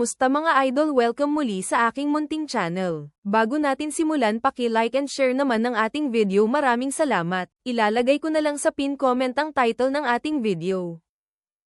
Kamusta mga idol welcome muli sa aking munting channel. Bago natin simulan paki-like and share naman ng ating video maraming salamat. Ilalagay ko na lang sa pin comment ang title ng ating video.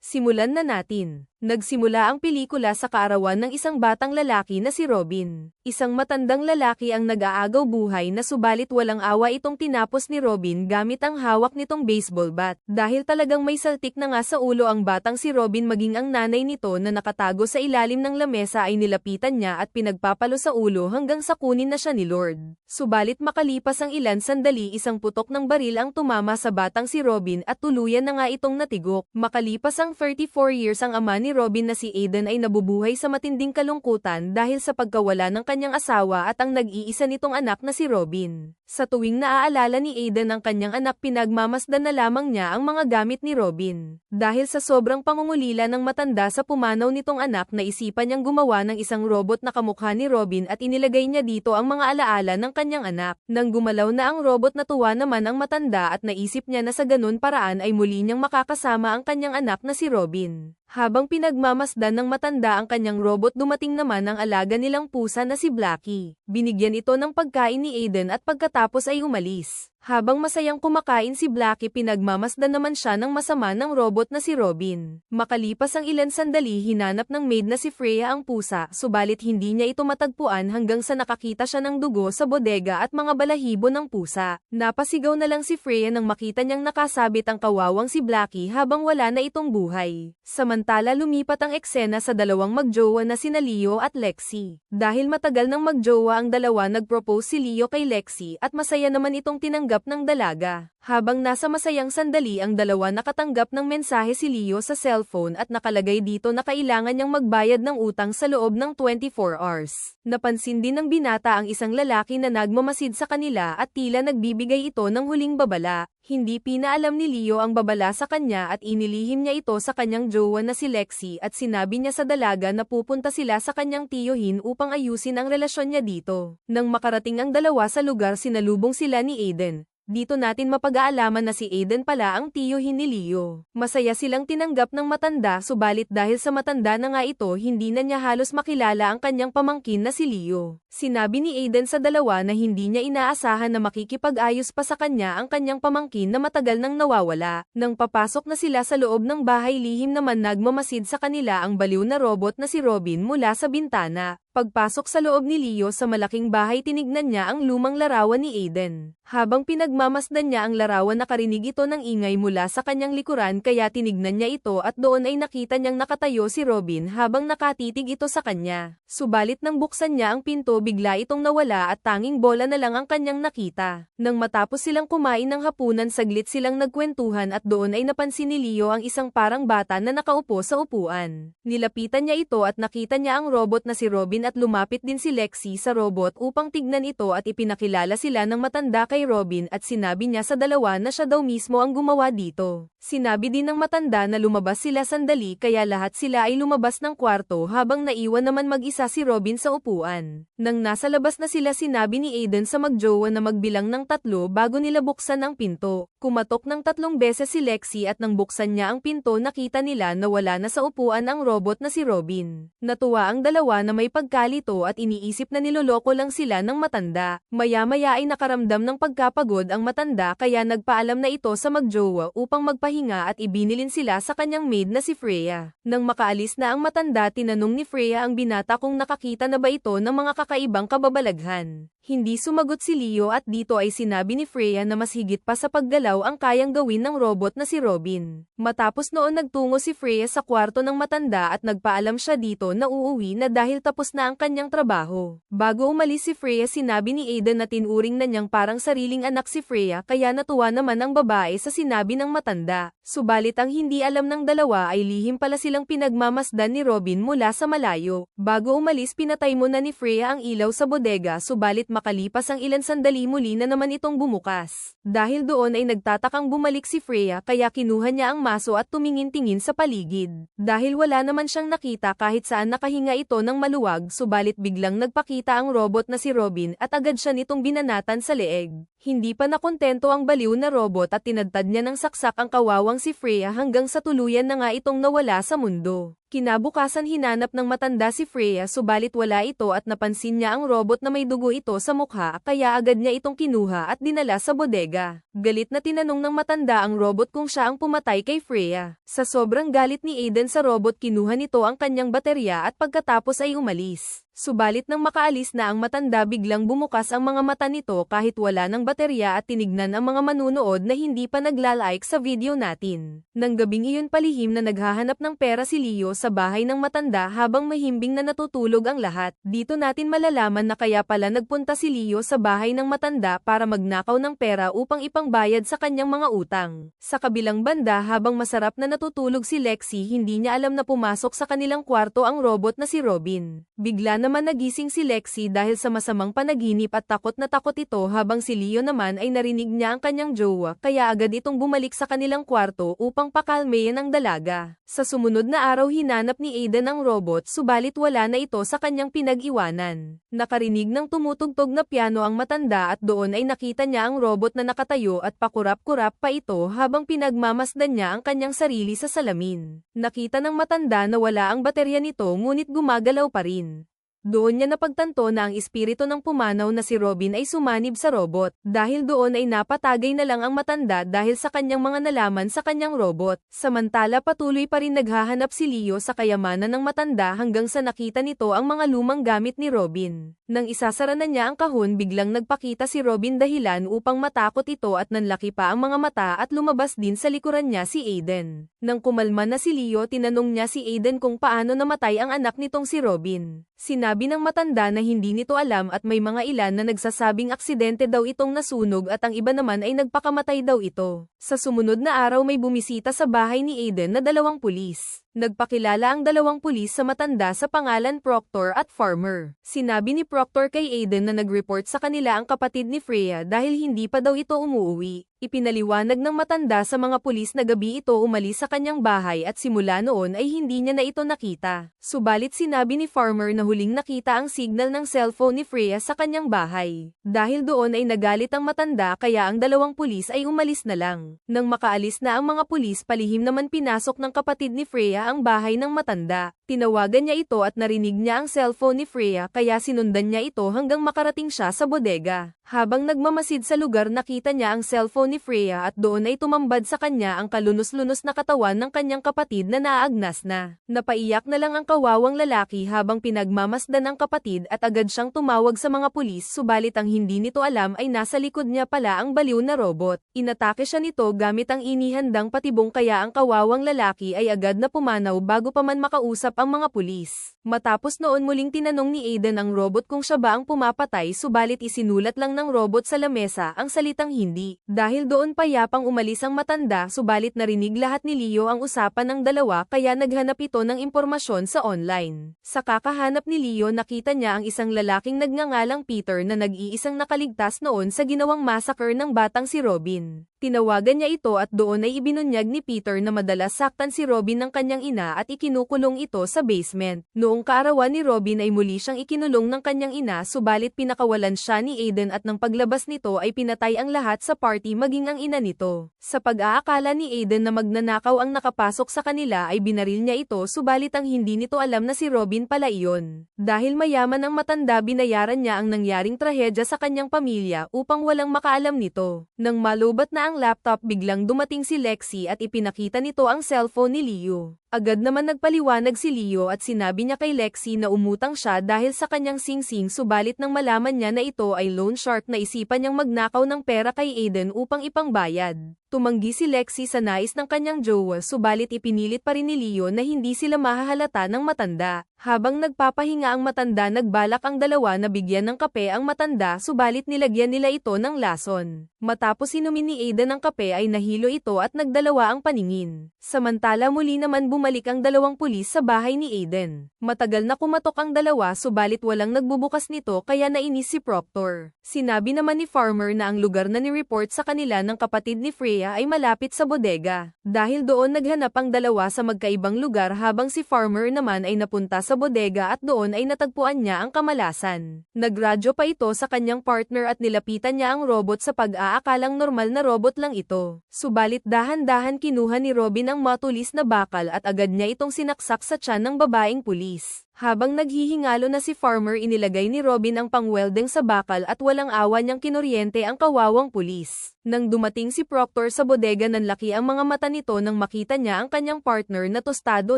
Simulan na natin. Nagsimula ang pelikula sa kaarawan ng isang batang lalaki na si Robin. Isang matandang lalaki ang nag-aagaw buhay na subalit walang awa itong tinapos ni Robin gamit ang hawak nitong baseball bat. Dahil talagang may saltik na nga sa ulo ang batang si Robin maging ang nanay nito na nakatago sa ilalim ng lamesa ay nilapitan niya at pinagpapalo sa ulo hanggang sa kunin na siya ni Lord. Subalit makalipas ang ilan sandali isang putok ng baril ang tumama sa batang si Robin at tuluyan na nga itong natigok. Makalipas ang 34 years ang ama ni Robin na si Aiden ay nabubuhay sa matinding kalungkutan dahil sa pagkawala ng kanyang asawa at ang nag-iisa nitong anak na si Robin. Sa tuwing naaalala ni Aiden ang kanyang anak pinagmamasdan na lamang niya ang mga gamit ni Robin. Dahil sa sobrang pangungulila ng matanda sa pumanaw nitong anak naisipan niyang gumawa ng isang robot na kamukha ni Robin at inilagay niya dito ang mga alaala ng kanyang anak. Nang gumalaw na ang robot natuwa naman ang matanda at naisip niya na sa ganun paraan ay muli niyang makakasama ang kanyang anak na si Robin. Habang pinagmamasdan ng matanda ang kanyang robot dumating naman ang alaga nilang pusa na si Blackie. Binigyan ito ng pagkain ni Aiden at pagkatapos ay umalis. Habang masayang kumakain si Blackie pinagmamasdan naman siya ng masama ng robot na si Robin. Makalipas ang ilan sandali hinanap ng maid na si Freya ang pusa subalit hindi niya ito matagpuan hanggang sa nakakita siya ng dugo sa bodega at mga balahibo ng pusa. Napasigaw na lang si Freya nang makita niyang nakasabit ang kawawang si Blackie habang wala na itong buhay. Samantala lumipat ang eksena sa dalawang magjowa na sina Leo at Lexi. Dahil matagal nang magjowa ang dalawa nagpropose si Leo kay Lexi at masaya naman itong tinanggap tinanggap ng dalaga. Habang nasa masayang sandali ang dalawa nakatanggap ng mensahe si Leo sa cellphone at nakalagay dito na kailangan niyang magbayad ng utang sa loob ng 24 hours. Napansin din ng binata ang isang lalaki na nagmamasid sa kanila at tila nagbibigay ito ng huling babala. Hindi pinaalam ni Leo ang babala sa kanya at inilihim niya ito sa kanyang jowa na si Lexi at sinabi niya sa dalaga na pupunta sila sa kanyang tiyohin upang ayusin ang relasyon niya dito. Nang makarating ang dalawa sa lugar sinalubong sila ni Aiden. Dito natin mapag-aalaman na si Aiden pala ang tiyuhin ni Leo. Masaya silang tinanggap ng matanda subalit dahil sa matanda na nga ito hindi na niya halos makilala ang kanyang pamangkin na si Leo. Sinabi ni Aiden sa dalawa na hindi niya inaasahan na makikipag-ayos pa sa kanya ang kanyang pamangkin na matagal nang nawawala. Nang papasok na sila sa loob ng bahay lihim naman nagmamasid sa kanila ang baliw na robot na si Robin mula sa bintana. Pagpasok sa loob ni Leo sa malaking bahay tinignan niya ang lumang larawan ni Aiden. Habang pinagmamasdan niya ang larawan nakarinig ito ng ingay mula sa kanyang likuran kaya tinignan niya ito at doon ay nakita niyang nakatayo si Robin habang nakatitig ito sa kanya. Subalit nang buksan niya ang pinto bigla itong nawala at tanging bola na lang ang kanyang nakita. Nang matapos silang kumain ng hapunan saglit silang nagkwentuhan at doon ay napansin ni Leo ang isang parang bata na nakaupo sa upuan. Nilapitan niya ito at nakita niya ang robot na si Robin at lumapit din si Lexi sa robot upang tignan ito at ipinakilala sila ng matanda kay Robin at sinabi niya sa dalawa na siya daw mismo ang gumawa dito. Sinabi din ng matanda na lumabas sila sandali kaya lahat sila ay lumabas ng kwarto habang naiwan naman mag-isa si Robin sa upuan. Nang nasa labas na sila sinabi ni Aiden sa magjowa na magbilang ng tatlo bago nila buksan ang pinto. Kumatok ng tatlong beses si Lexi at nang buksan niya ang pinto nakita nila na wala na sa upuan ang robot na si Robin. Natuwa ang dalawa na may pagkalito at iniisip na niloloko lang sila ng matanda. Maya-maya ay nakaramdam ng pagkapagod ang matanda kaya nagpaalam na ito sa magjowa upang magpahinga pahinga at ibinilin sila sa kanyang maid na si Freya. Nang makaalis na ang matanda tinanong ni Freya ang binata kung nakakita na ba ito ng mga kakaibang kababalaghan. Hindi sumagot si Leo at dito ay sinabi ni Freya na mas higit pa sa paggalaw ang kayang gawin ng robot na si Robin. Matapos noon nagtungo si Freya sa kwarto ng matanda at nagpaalam siya dito na uuwi na dahil tapos na ang kanyang trabaho. Bago umalis si Freya sinabi ni Aiden na tinuring na niyang parang sariling anak si Freya kaya natuwa naman ang babae sa sinabi ng matanda. Subalit ang hindi alam ng dalawa ay lihim pala silang pinagmamasdan ni Robin mula sa malayo. Bago umalis pinatay mo na ni Freya ang ilaw sa bodega subalit makalipas ang ilan sandali muli na naman itong bumukas. Dahil doon ay nagtatakang bumalik si Freya kaya kinuha niya ang maso at tumingin-tingin sa paligid. Dahil wala naman siyang nakita kahit saan nakahinga ito ng maluwag subalit biglang nagpakita ang robot na si Robin at agad siya nitong binanatan sa leeg. Hindi pa nakontento ang baliw na robot at tinadtad niya ng saksak ang kawawang si Freya hanggang sa tuluyan na nga itong nawala sa mundo. Kinabukasan hinanap ng matanda si Freya subalit wala ito at napansin niya ang robot na may dugo ito sa mukha kaya agad niya itong kinuha at dinala sa bodega. Galit na tinanong ng matanda ang robot kung siya ang pumatay kay Freya. Sa sobrang galit ni Aiden sa robot kinuha nito ang kanyang baterya at pagkatapos ay umalis. Subalit nang makaalis na ang matanda biglang bumukas ang mga mata nito kahit wala ng baterya at tinignan ang mga manunood na hindi pa naglalike sa video natin. Nang gabing iyon palihim na naghahanap ng pera si Leo sa bahay ng matanda habang mahimbing na natutulog ang lahat. Dito natin malalaman na kaya pala nagpunta si Leo sa bahay ng matanda para magnakaw ng pera upang ipangbayad sa kanyang mga utang. Sa kabilang banda habang masarap na natutulog si Lexi hindi niya alam na pumasok sa kanilang kwarto ang robot na si Robin. Bigla naman nagising si Lexi dahil sa masamang panaginip at takot na takot ito habang si Leo naman ay narinig niya ang kanyang jowa kaya agad itong bumalik sa kanilang kwarto upang pakalmeyan ang dalaga. Sa sumunod na araw hinanap ni Aiden ang robot subalit wala na ito sa kanyang pinag-iwanan. Nakarinig ng tumutugtog na piano ang matanda at doon ay nakita niya ang robot na nakatayo at pakurap-kurap pa ito habang pinagmamasdan niya ang kanyang sarili sa salamin. Nakita ng matanda na wala ang baterya nito ngunit gumagalaw pa rin. Doon niya napagtanto na ang espiritu ng pumanaw na si Robin ay sumanib sa robot, dahil doon ay napatagay na lang ang matanda dahil sa kanyang mga nalaman sa kanyang robot. Samantala patuloy pa rin naghahanap si Leo sa kayamanan ng matanda hanggang sa nakita nito ang mga lumang gamit ni Robin. Nang isasara na niya ang kahon biglang nagpakita si Robin dahilan upang matakot ito at nanlaki pa ang mga mata at lumabas din sa likuran niya si Aiden. Nang kumalma na si Leo tinanong niya si Aiden kung paano namatay ang anak nitong si Robin. Sinabi ng matanda na hindi nito alam at may mga ilan na nagsasabing aksidente daw itong nasunog at ang iba naman ay nagpakamatay daw ito. Sa sumunod na araw may bumisita sa bahay ni Aiden na dalawang pulis. Nagpakilala ang dalawang pulis sa matanda sa pangalan Proctor at Farmer. Sinabi ni Proctor kay Aiden na nag-report sa kanila ang kapatid ni Freya dahil hindi pa daw ito umuwi. Ipinaliwanag ng matanda sa mga pulis na gabi ito umalis sa kanyang bahay at simula noon ay hindi niya na ito nakita. Subalit sinabi ni Farmer na huling nakita ang signal ng cellphone ni Freya sa kanyang bahay. Dahil doon ay nagalit ang matanda kaya ang dalawang pulis ay umalis na lang. Nang makaalis na ang mga pulis palihim naman pinasok ng kapatid ni Freya ang bahay ng matanda. Tinawagan niya ito at narinig niya ang cellphone ni Freya kaya sinundan niya ito hanggang makarating siya sa bodega. Habang nagmamasid sa lugar nakita niya ang cellphone ni Freya at doon ay tumambad sa kanya ang kalunos-lunos na katawan ng kanyang kapatid na naagnas na. Napaiyak na lang ang kawawang lalaki habang pinagmamasdan ng kapatid at agad siyang tumawag sa mga pulis subalit ang hindi nito alam ay nasa likod niya pala ang baliw na robot. Inatake siya nito gamit ang inihandang patibong kaya ang kawawang lalaki ay agad na pumanaw bago pa man makausap ang mga pulis. Matapos noon muling tinanong ni Aiden ang robot kung siya ba ang pumapatay subalit isinulat lang ng robot sa lamesa ang salitang hindi. Dahil doon payapang umalis ang matanda subalit narinig lahat ni Leo ang usapan ng dalawa kaya naghanap ito ng impormasyon sa online. Sa kakahanap ni Leo nakita niya ang isang lalaking nagngangalang Peter na nag-iisang nakaligtas noon sa ginawang massacre ng batang si Robin. Tinawagan niya ito at doon ay ibinunyag ni Peter na madalas saktan si Robin ng kanyang ina at ikinukulong ito sa basement. Noong kaarawan ni Robin ay muli siyang ikinulong ng kanyang ina subalit pinakawalan siya ni Aiden at nang paglabas nito ay pinatay ang lahat sa party maging ang ina nito. Sa pag-aakala ni Aiden na magnanakaw ang nakapasok sa kanila ay binaril niya ito subalit ang hindi nito alam na si Robin pala iyon. Dahil mayaman ang matanda binayaran niya ang nangyaring trahedya sa kanyang pamilya upang walang makaalam nito. Nang malubat na ang laptop biglang dumating si Lexi at ipinakita nito ang cellphone ni Leo. Agad naman nagpaliwanag si Leo at sinabi niya kay Lexi na umutang siya dahil sa kanyang singsing subalit nang malaman niya na ito ay loan shark na isipan niyang magnakaw ng pera kay Aiden upang ipangbayad. Tumanggi si Lexi sa nais ng kanyang jowa subalit ipinilit pa rin ni Leo na hindi sila mahahalata ng matanda. Habang nagpapahinga ang matanda nagbalak ang dalawa na bigyan ng kape ang matanda subalit nilagyan nila ito ng lason. Matapos inumin ni Aiden ang kape ay nahilo ito at nagdalawa ang paningin. Samantala muli naman bumalik ang dalawang pulis sa bahay ni Aiden. Matagal na kumatok ang dalawa subalit walang nagbubukas nito kaya nainis si Proctor. Sinabi naman ni Farmer na ang lugar na ni-report sa kanila ng kapatid ni Freya ay malapit sa bodega. Dahil doon naghanap ang dalawa sa magkaibang lugar habang si Farmer naman ay napunta sa bodega at doon ay natagpuan niya ang kamalasan. Nagradyo pa ito sa kanyang partner at nilapitan niya ang robot sa pag-aakalang normal na robot lang ito. Subalit dahan-dahan kinuha ni Robin ang matulis na bakal at agad niya itong sinaksak sa tiyan ng babaeng pulis. Habang naghihingalo na si Farmer inilagay ni Robin ang pangwelding sa bakal at walang awa niyang kinuryente ang kawawang pulis. Nang dumating si Proctor sa bodega nanlaki ang mga mata nito nang makita niya ang kanyang partner na tostado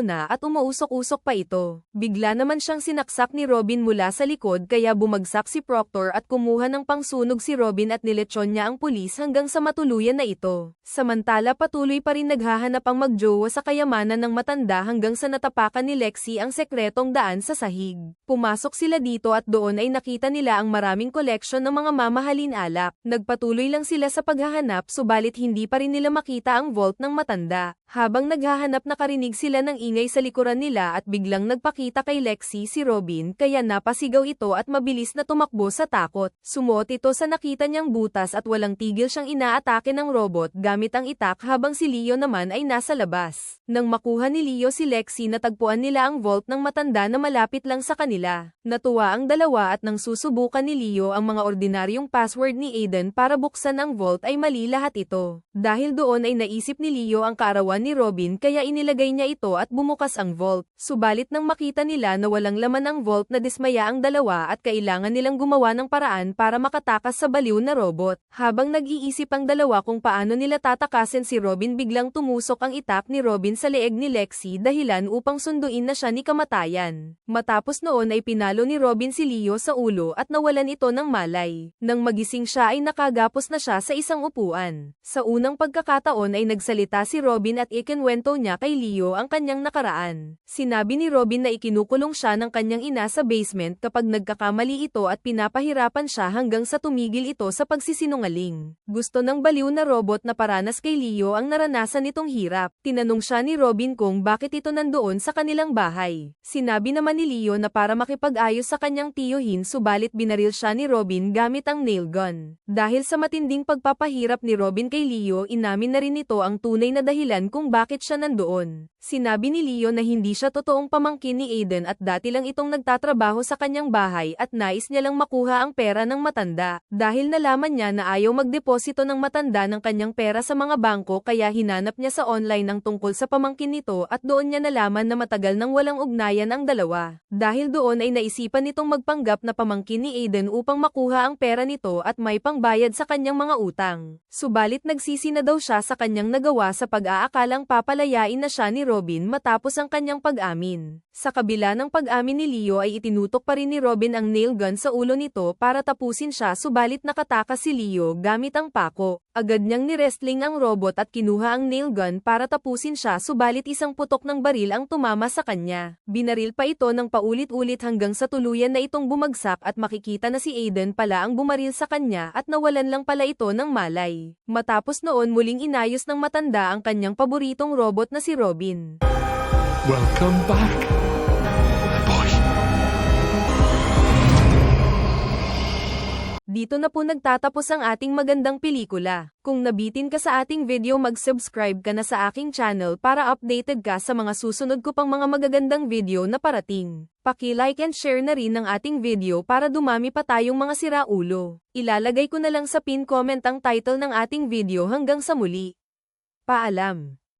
na at umuusok-usok pa ito. Bigla naman siyang sinaksak ni Robin mula sa likod kaya bumagsak si Proctor at kumuha ng pangsunog si Robin at niletsyon niya ang pulis hanggang sa matuluyan na ito. Samantala patuloy pa rin naghahanap ang magjowa sa kayamanan ng matanda hanggang sa natapakan ni Lexi ang sekretong daan sa sahig. Pumasok sila dito at doon ay nakita nila ang maraming koleksyon ng mga mamahalin alak. Nagpatuloy lang sila sa paghahanap subalit hindi pa rin nila makita ang vault ng matanda. Habang naghahanap nakarinig sila ng ingay sa likuran nila at biglang nagpakita kay Lexi si Robin kaya napasigaw ito at mabilis na tumakbo sa takot. Sumuot ito sa nakita niyang butas at walang tigil siyang inaatake ng robot gamit ang itak habang si Leo naman ay nasa labas. Nang makuha ni Leo si Lexi natagpuan nila ang vault ng matanda na malapit lang sa kanila. Natuwa ang dalawa at nang susubukan ni Leo ang mga ordinaryong password ni Aiden para buksan ang vault ay mali lahat ito. Dahil doon ay naisip ni Leo ang kaarawan ni Robin kaya inilagay niya ito at bumukas ang vault. Subalit nang makita nila na walang laman ang vault na dismaya ang dalawa at kailangan nilang gumawa ng paraan para makatakas sa baliw na robot. Habang nag-iisip ang dalawa kung paano nila tatakasin si Robin biglang tumusok ang itak ni Robin sa leeg ni Lexi dahilan upang sunduin na siya ni kamatayan. Matapos noon ay pinalo ni Robin si Leo sa ulo at nawalan ito ng malay. Nang magising siya ay nakagapos na siya sa isang upuan. Sa unang pagkakataon ay nagsalita si Robin at ikinwento niya kay Leo ang kanyang nakaraan. Sinabi ni Robin na ikinukulong siya ng kanyang ina sa basement kapag nagkakamali ito at pinapahirapan siya hanggang sa tumigil ito sa pagsisinungaling. Gusto ng baliw na robot na paranas kay Leo ang naranasan nitong hirap. Tinanong siya ni Robin kung bakit ito nandoon sa kanilang bahay. Sinabi naman ni Leo na para makipag-ayos sa kanyang tiyuhin subalit binaril siya ni Robin gamit ang nail gun. Dahil sa matinding pagpapahirap ni Robin kay Leo inamin na rin ito ang tunay na dahilan kung bakit siya nandoon. Sinabi ni Leo na hindi siya totoong pamangkin ni Aiden at dati lang itong nagtatrabaho sa kanyang bahay at nais niya lang makuha ang pera ng matanda. Dahil nalaman niya na ayaw magdeposito ng matanda ng kanyang pera sa mga bangko kaya hinanap niya sa online ang tungkol sa pamangkin nito at doon niya nalaman na matagal nang walang ugnayan ang dalawa. Dahil doon ay naisipan nitong magpanggap na pamangkin ni Aiden upang makuha ang pera nito at may pangbayad sa kanyang mga utang. Subalit nagsisi na daw siya sa kanyang nagawa sa pag-aakalang papalayain na siya ni Robin matapos ang kanyang pag-amin. Sa kabila ng pag-amin ni Leo ay itinutok pa rin ni Robin ang nail gun sa ulo nito para tapusin siya subalit nakatakas si Leo gamit ang pako. Agad niyang ni-wrestling ang robot at kinuha ang nail gun para tapusin siya subalit isang putok ng baril ang tumama sa kanya. Binaril pa ito ng paulit-ulit hanggang sa tuluyan na itong bumagsak at makikita na si Aiden pala ang bumaril sa kanya at nawalan lang pala ito ng malay. Matapos noon muling inayos ng matanda ang kanyang paboritong robot na si Robin. Welcome back, Dito na po nagtatapos ang ating magandang pelikula. Kung nabitin ka sa ating video mag-subscribe ka na sa aking channel para updated ka sa mga susunod ko pang mga magagandang video na parating. Paki-like and share na rin ang ating video para dumami pa tayong mga siraulo. Ilalagay ko na lang sa pin comment ang title ng ating video hanggang sa muli. Paalam.